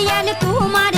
அடியாலு பூமாட